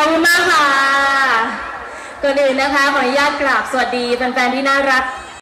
อบคุณมากค่ะก่อนอื่นนะคะขออนุญาตกราบสวัสดีแฟนๆที่น่ารัก